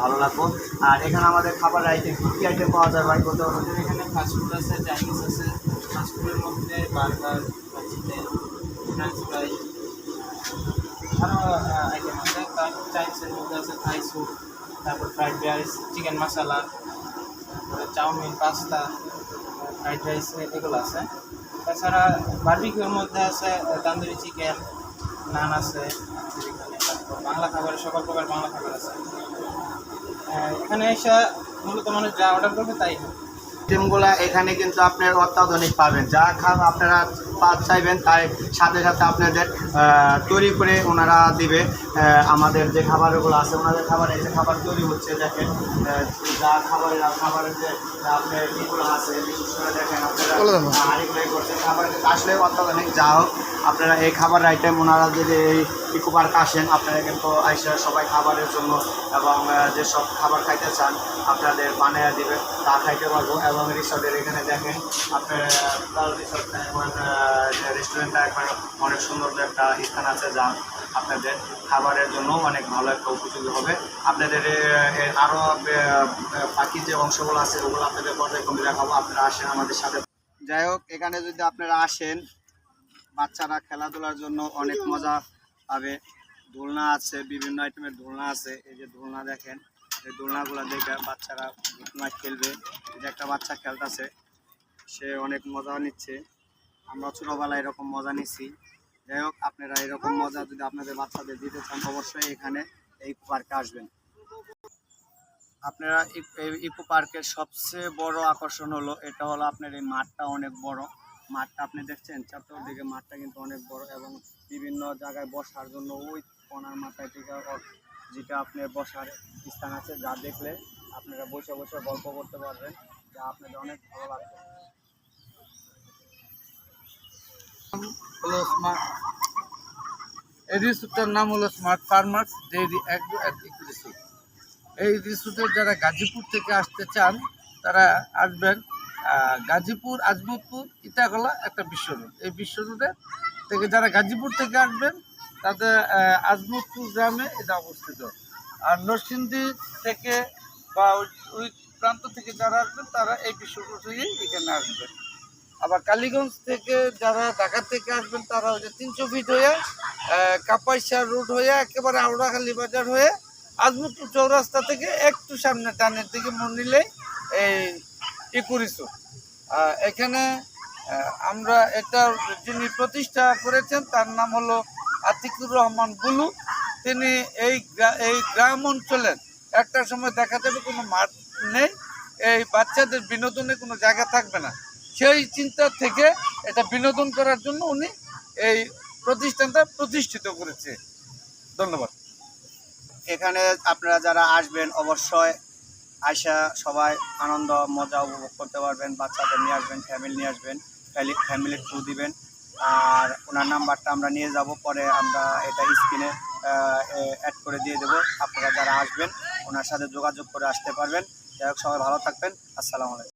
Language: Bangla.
ভালো লাগবো। আর এখানে আমাদের খাবার আইটেম কী কী আইটেম পাওয়া যায় ভাই? বলতে? আমাদের এখানে ফাস্টফুড আছে চাইনিজ আছে। ফাস্টফুডের মধ্যে বার্গার চিকেন ফ্রেঞ্চ আরও আইটেম আছে। চাইনিজের মধ্যে আছে থাই স্যুপ তারপর ফ্রাইড রাইস চিকেন মশলা তারপরে চাউমিন পাস্তা ফ্রাইড রাইস এগুলো আছে। তাছাড়া বার্বিকিউর মধ্যে আছে তান্দুরি চিকেন নান আছে। বাংলা খাবারের সকল প্রকার বাংলা খাবার আছে। এখানে এসে মূলত মানুষ যা অর্ডার করবে তাই হবে। আইটেমগুলো এখানে কিন্তু আপনার অত্যাধুনিক পাবেন। যা খান আপনারা চাইবেন তাই সাথে সাথে আপনাদের তৈরি করে ওনারা দিবে। আমাদের যে খাবারগুলো আছে ওনাদের খাবার এই যে খাবার তৈরি হচ্ছে দেখেন যা খাবারের খাবারের যে আপনার ইগুলো আছে দেখেন আপনারা করছেন। খাবার আসলে অত্যাধুনিক যা হোক আপনারা এই খাবার আইটেম ওনারা যদি এই ইকো পার্ক আসেন, আপনারা কিন্তু আইসা সবাই খাবারের জন্য এবং যেসব খাবার খাইতে চান, আপনাদের বানিয়ে দিবে, তা খাইতে পারব। এবং রিসর্টের এখানে দেখেন, আপনার রিসর্ট রেস্টুরেন্টটা একবার অনেক সুন্দর একটা স্থান আছে যা আপনাদের খাবারের জন্য অনেক ভালো একটা উপযোগী হবে। আপনাদের আরও বাকি যে অংশগুলো আছে, ওগুলো আপনাদের পর্যায়ক্রমে দেখাবো। আপনারা আসেন আমাদের সাথে। যাই হোক, এখানে যদি আপনারা আসেন বাচ্চারা খেলাধুলার জন্য অনেক মজা পাবে। দোলনা আছে, বিভিন্ন আইটেমের দোলনা আছে। এই যে দোলনা দেখেন, এই দোলনাগুলো দেখে বাচ্চারা দোলনা খেলবে। এই যে একটা বাচ্চা খেলতেছে, সে অনেক মজা নিচ্ছে। আমরা ছোটোবেলায় এরকম মজা নিচ্ছি যাই হোক, আপনারা এরকম মজা যদি আপনাদের বাচ্চাদের দিতে চান, অবশ্যই এখানে এই পার্কে আসবেন। আপনারা ইক- পার্কের সবচেয়ে বড় আকর্ষণ হলো, এটা হলো আপনার এই মাঠটা অনেক বড়। মাঠটা আপনি দেখছেন? চতুর্দিকে মাঠটা কিন্তু অনেক বড় এবং বিভিন্ন জায়গায় বসার জন্য ওই কোনার মাথায় অ- যেটা আপনার বসার স্থান আছে, যা দেখলে আপনারা বসে বসে গল্প করতে পারবেন। যা আপনাদের অনেক ভালো লাগবে। স্মার্ট এই রিসোর্টটার নাম হলো smart farmers dairy agro and resort এই রিসোর্টে যারা গাজীপুর থেকে আসতে চান, তারা আসবেন গাজীপুর আজমতপুর ইটাগলা একটা বিশ্ব রোড এই বিশ্ব রোডে থেকে যারা গাজীপুর থেকে আসবেন, তাদের আজমতপুর গ্রামে এটা অবস্থিত। আর নরসিংদী থেকে বা ওই- প্রান্ত থেকে যারা আসবেন, তারা এই বিশ্ব রোড হয়েই এখানে আসবেন। আবার কালীগঞ্জ থেকে যারা ঢাকা থেকে আসবেন, তারা হচ্ছে তিনশো ফিট হয়ে কাপাইশা রোড হয়ে, একেবারে আউড়াখালী বাজার হয়ে আজমতপুর চৌরাস্তা থেকে একটু সামনে টানের দিকে মন এই ইকুরিসু এখানে আমরা এটা যিনি প্রতিষ্ঠা করেছেন, তার নাম হলো আতিকুর রহমান বুলু। তিনি এই এই গ্রাম অঞ্চলের একটা সময় দেখা যাবে কোনো মাঠ নেই, এই বাচ্চাদের বিনোদনে কোনো জায়গা থাকবে না। সেই চিন্তা থেকে এটা বিনোদন করার জন্য উনি এই প্রতিষ্ঠানটা প্রতিষ্ঠিত করেছে। ধন্যবাদ। এখানে আপনারা যারা আসবেন, অবশ্যই আয়সা সবাই আনন্দ, মজা উপভোগ করতে পারবেন, বাচ্চাদের নিয়ে আসবেন ফ্যামিলি নিয়ে আসবেন ফ্যামিলির থ্রু দিবেন। আর ওনার নাম্বারটা আমরা নিয়ে যাব, পরে আমরা এটা স্ক্রিনে অ্যাড করে দিয়ে দেবো। আপনারা যারা আসবেন, ওনার সাথে যোগাযোগ করে আসতে পারবেন। যাই হোক, সবাই ভালো থাকবেন। আসসালামু আলাইকুম।